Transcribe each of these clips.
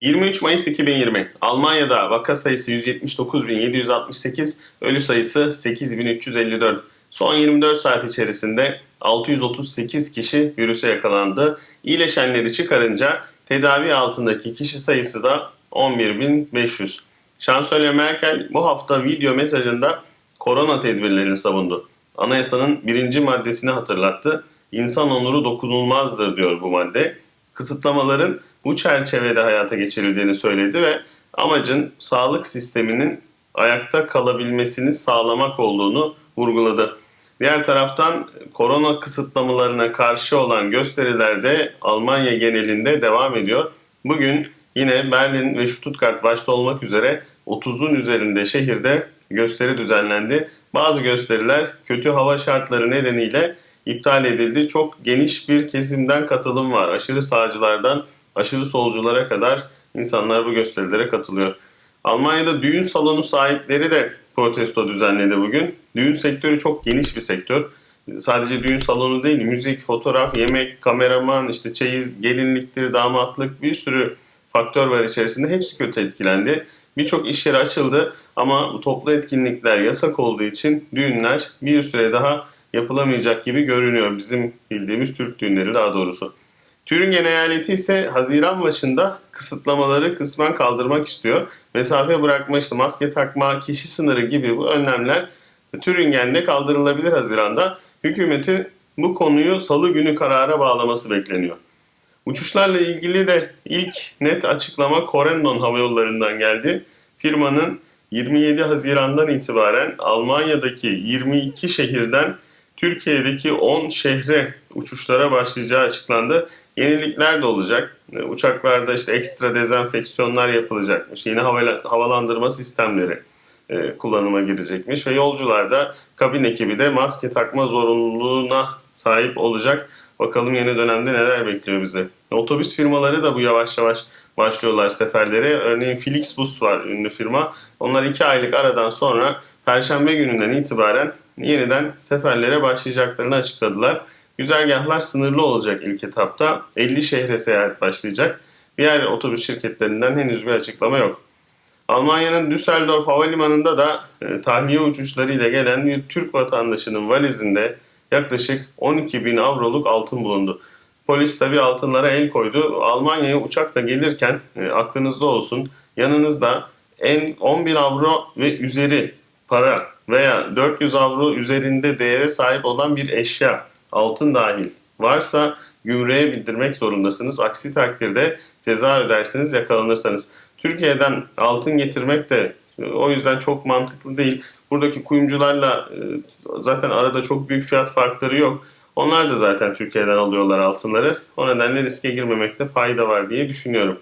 23 Mayıs 2020 Almanya'da vaka sayısı 179.768, ölü sayısı 8.354. Son 24 saat içerisinde 638 kişi virüse yakalandı. İyileşenleri çıkarınca tedavi altındaki kişi sayısı da 11.500. Şansölye Merkel bu hafta video mesajında korona tedbirlerini savundu. Anayasanın birinci maddesini hatırlattı. İnsan onuru dokunulmazdır diyor bu madde. Kısıtlamaların bu çerçevede hayata geçirildiğini söyledi ve amacın sağlık sisteminin ayakta kalabilmesini sağlamak olduğunu vurguladı. Diğer taraftan korona kısıtlamalarına karşı olan gösteriler de Almanya genelinde devam ediyor. Bugün yine Berlin ve Stuttgart başta olmak üzere 30'un üzerinde şehirde gösteri düzenlendi. Bazı gösteriler kötü hava şartları nedeniyle iptal edildi. Çok geniş bir kesimden katılım var. Aşırı sağcılardan aşırı solculara kadar insanlar bu gösterilere katılıyor. Almanya'da düğün salonu sahipleri de protesto düzenledi bugün. Düğün sektörü çok geniş bir sektör. Sadece düğün salonu değil, müzik, fotoğraf, yemek, kameraman, işte çeyiz, gelinliktir, damatlık bir sürü faktör var içerisinde. Hepsi kötü etkilendi. Birçok iş yeri açıldı ama bu toplu etkinlikler yasak olduğu için düğünler bir süre daha yapılamayacak gibi görünüyor. Bizim bildiğimiz Türk düğünleri daha doğrusu. Türingen eyaleti ise Haziran başında kısıtlamaları kısmen kaldırmak istiyor. Mesafe bırakma, işte maske takma, kişi sınırı gibi bu önlemler Türingen'de kaldırılabilir Haziran'da. Hükümetin bu konuyu salı günü karara bağlaması bekleniyor. Uçuşlarla ilgili de ilk net açıklama Corendon Hava Yolları'ndan geldi. Firmanın 27 Haziran'dan itibaren Almanya'daki 22 şehirden Türkiye'deki 10 şehre uçuşlara başlayacağı açıklandı. Yenilikler de olacak. E, Uçaklarda işte ekstra dezenfeksiyonlar yapılacakmış. Yeni hava- havalandırma sistemleri e, kullanıma girecekmiş ve yolcular da kabin ekibi de maske takma zorunluluğuna sahip olacak. Bakalım yeni dönemde neler bekliyor bize. Otobüs firmaları da bu yavaş yavaş başlıyorlar seferlere. Örneğin Flixbus var ünlü firma. Onlar iki aylık aradan sonra Perşembe gününden itibaren yeniden seferlere başlayacaklarını açıkladılar. Güzergahlar sınırlı olacak ilk etapta. 50 şehre seyahat başlayacak. Diğer otobüs şirketlerinden henüz bir açıklama yok. Almanya'nın Düsseldorf Havalimanı'nda da e, tahliye uçuşlarıyla gelen bir Türk vatandaşının valizinde yaklaşık 12 bin avroluk altın bulundu. Polis tabi altınlara el koydu. Almanya'ya uçakla gelirken e, aklınızda olsun yanınızda en 10 bin avro ve üzeri para veya 400 avro üzerinde değere sahip olan bir eşya altın dahil varsa gümrüğe bildirmek zorundasınız. Aksi takdirde ceza ödersiniz yakalanırsanız. Türkiye'den altın getirmek de e, o yüzden çok mantıklı değil. Buradaki kuyumcularla e, zaten arada çok büyük fiyat farkları yok. Onlar da zaten Türkiye'den alıyorlar altınları. O nedenle riske girmemekte fayda var diye düşünüyorum.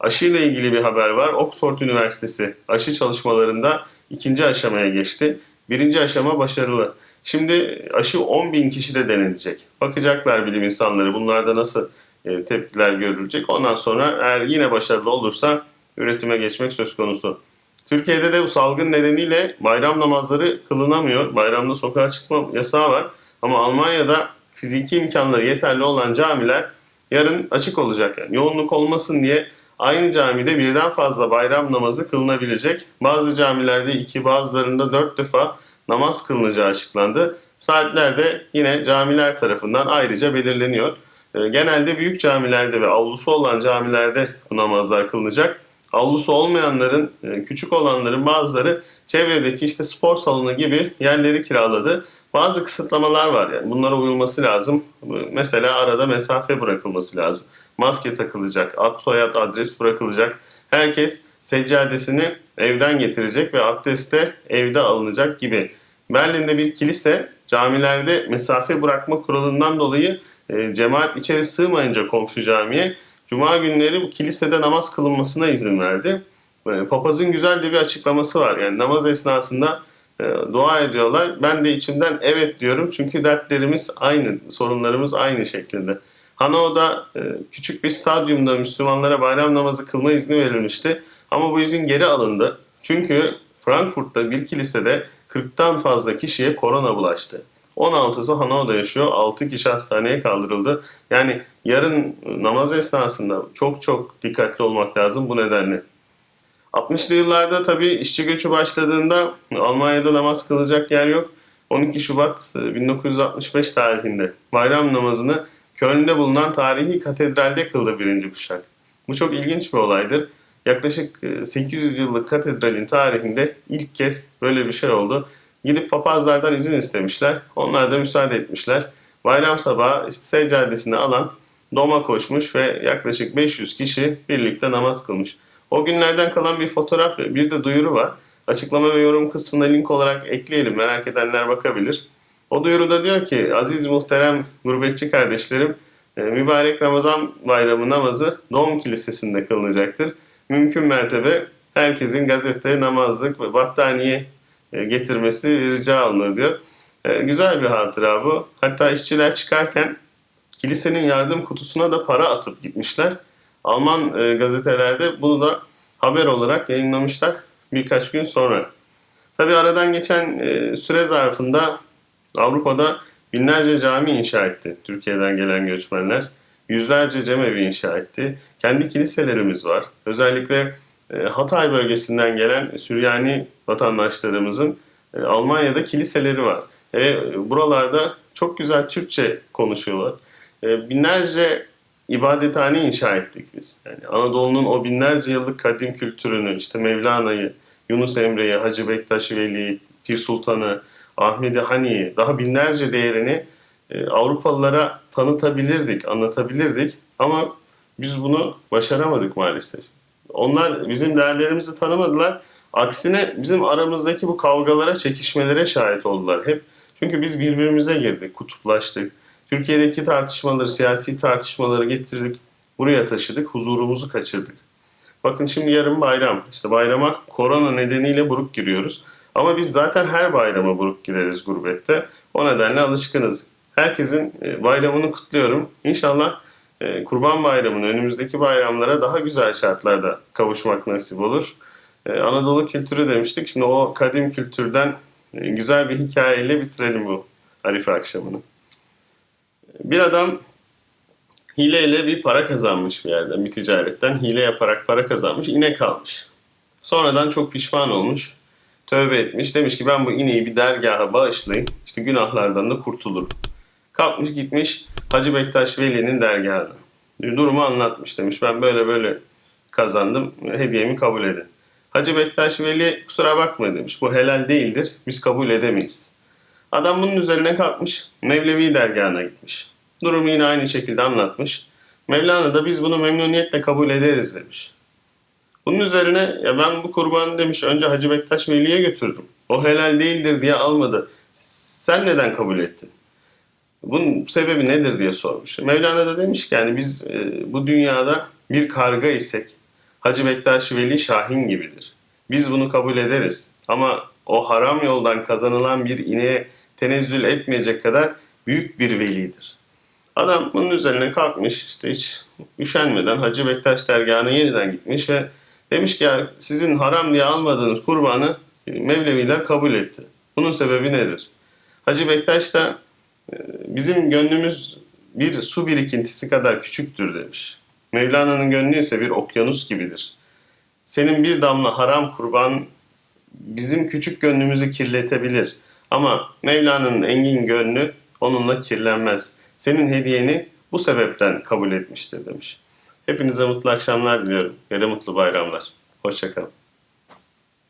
Aşı ile ilgili bir haber var. Oxford Üniversitesi aşı çalışmalarında ikinci aşamaya geçti. Birinci aşama başarılı. Şimdi aşı 10 bin kişide denenecek. Bakacaklar bilim insanları bunlarda nasıl e, tepkiler görülecek. Ondan sonra eğer yine başarılı olursa üretime geçmek söz konusu. Türkiye'de de bu salgın nedeniyle bayram namazları kılınamıyor. Bayramda sokağa çıkma yasağı var. Ama Almanya'da fiziki imkanları yeterli olan camiler yarın açık olacak. Yani yoğunluk olmasın diye aynı camide birden fazla bayram namazı kılınabilecek. Bazı camilerde iki bazılarında dört defa namaz kılınacağı açıklandı. Saatler de yine camiler tarafından ayrıca belirleniyor. Ee, Genelde büyük camilerde ve avlusu olan camilerde bu namazlar kılınacak. Avlusu olmayanların, e, küçük olanların bazıları çevredeki işte spor salonu gibi yerleri kiraladı. Bazı kısıtlamalar var yani bunlara uyulması lazım. Mesela arada mesafe bırakılması lazım. Maske takılacak, ad soyad adres bırakılacak. Herkes seccadesini evden getirecek ve abdeste evde alınacak gibi. Berlin'de bir kilise camilerde mesafe bırakma kuralından dolayı e, cemaat içeri sığmayınca komşu camiye Cuma günleri bu kilisede namaz kılınmasına izin verdi. E, Papazın güzel de bir açıklaması var. Yani namaz esnasında e, dua ediyorlar. Ben de içimden evet diyorum çünkü dertlerimiz aynı, sorunlarımız aynı şeklinde. Hano'da e, küçük bir stadyumda Müslümanlara bayram namazı kılma izni verilmişti. Ama bu izin geri alındı. Çünkü Frankfurt'ta bir kilisede 40'tan fazla kişiye korona bulaştı. 16'sı Hanao'da yaşıyor. 6 kişi hastaneye kaldırıldı. Yani yarın namaz esnasında çok çok dikkatli olmak lazım bu nedenle. 60'lı yıllarda tabii işçi göçü başladığında Almanya'da namaz kılacak yer yok. 12 Şubat e, 1965 tarihinde bayram namazını Köln'de bulunan tarihi katedralde kıldı birinci kuşak. Bu çok ilginç bir olaydır. Yaklaşık e, 800 yıllık katedralin tarihinde ilk kez böyle bir şey oldu. Gidip papazlardan izin istemişler. Onlar da müsaade etmişler. Bayram sabahı işte seccadesini alan doma koşmuş ve yaklaşık 500 kişi birlikte namaz kılmış. O günlerden kalan bir fotoğraf ve bir de duyuru var. Açıklama ve yorum kısmına link olarak ekleyelim. Merak edenler bakabilir. O duyuruda diyor ki aziz muhterem gurbetçi kardeşlerim e, mübarek Ramazan bayramı namazı Doğum Kilisesi'nde kılınacaktır. Mümkün mertebe herkesin gazete, namazlık ve battaniye e, getirmesi rica olunur diyor. E, Güzel bir hatıra bu. Hatta işçiler çıkarken kilisenin yardım kutusuna da para atıp gitmişler. Alman e, gazetelerde bunu da haber olarak yayınlamışlar birkaç gün sonra. Tabi aradan geçen süre zarfında Avrupa'da binlerce cami inşa etti Türkiye'den gelen göçmenler. Yüzlerce cemevi inşa etti. Kendi kiliselerimiz var. Özellikle e, Hatay bölgesinden gelen Süryani vatandaşlarımızın e, Almanya'da kiliseleri var. E, buralarda çok güzel Türkçe konuşuyorlar. E, binlerce ibadethane inşa ettik biz. Yani Anadolu'nun o binlerce yıllık kadim kültürünü, işte Mevlana'yı, Yunus Emre'yi, Hacı Bektaş Veli'yi, Pir Sultan'ı, Ahmedi Hani'yi, daha binlerce değerini Avrupalılara tanıtabilirdik, anlatabilirdik. Ama biz bunu başaramadık maalesef. Onlar bizim değerlerimizi tanımadılar. Aksine bizim aramızdaki bu kavgalara, çekişmelere şahit oldular hep. Çünkü biz birbirimize girdik, kutuplaştık. Türkiye'deki tartışmaları, siyasi tartışmaları getirdik, buraya taşıdık, huzurumuzu kaçırdık. Bakın şimdi yarın bayram. İşte bayrama korona nedeniyle buruk giriyoruz. Ama biz zaten her bayrama buruk gireriz gurbette. O nedenle alışkınız. Herkesin e, bayramını kutluyorum. İnşallah e, Kurban Bayramı'nın önümüzdeki bayramlara daha güzel şartlarda kavuşmak nasip olur. E, Anadolu kültürü demiştik. Şimdi o kadim kültürden güzel bir hikayeyle bitirelim bu Arife akşamını. Bir adam hileyle bir para kazanmış bir yerden, bir ticaretten. Hile yaparak para kazanmış, inek almış. Sonradan çok pişman olmuş, tövbe etmiş. Demiş ki ben bu ineği bir dergaha bağışlayayım, işte günahlardan da kurtulurum. Kalkmış gitmiş Hacı Bektaş Veli'nin dergahına. Durumu anlatmış demiş. Ben böyle böyle kazandım, hediyemi kabul edin. Hacı Bektaş Veli kusura bakma demiş. Bu helal değildir, biz kabul edemeyiz. Adam bunun üzerine kalkmış, Mevlevi dergahına gitmiş. Durumu yine aynı şekilde anlatmış. Mevlana da biz bunu memnuniyetle kabul ederiz demiş. Bunun üzerine ya ben bu kurbanı demiş önce Hacı Bektaş Veli'ye götürdüm. O helal değildir diye almadı. Sen neden kabul ettin? Bunun sebebi nedir diye sormuş. Mevlana da demiş ki yani biz e, bu dünyada bir karga isek Hacı Bektaş Veli Şahin gibidir. Biz bunu kabul ederiz. Ama o haram yoldan kazanılan bir ineğe tenezzül etmeyecek kadar büyük bir velidir. Adam bunun üzerine kalkmış işte hiç üşenmeden Hacı Bektaş dergahına yeniden gitmiş ve demiş ki ya sizin haram diye almadığınız kurbanı Mevleviler kabul etti. Bunun sebebi nedir? Hacı Bektaş da bizim gönlümüz bir su birikintisi kadar küçüktür demiş. Mevlana'nın gönlü ise bir okyanus gibidir. Senin bir damla haram kurban bizim küçük gönlümüzü kirletebilir. Ama Mevlana'nın engin gönlü onunla kirlenmez. Senin hediyeni bu sebepten kabul etmiştir demiş. Hepinize mutlu akşamlar diliyorum ve de mutlu bayramlar. Hoşçakalın.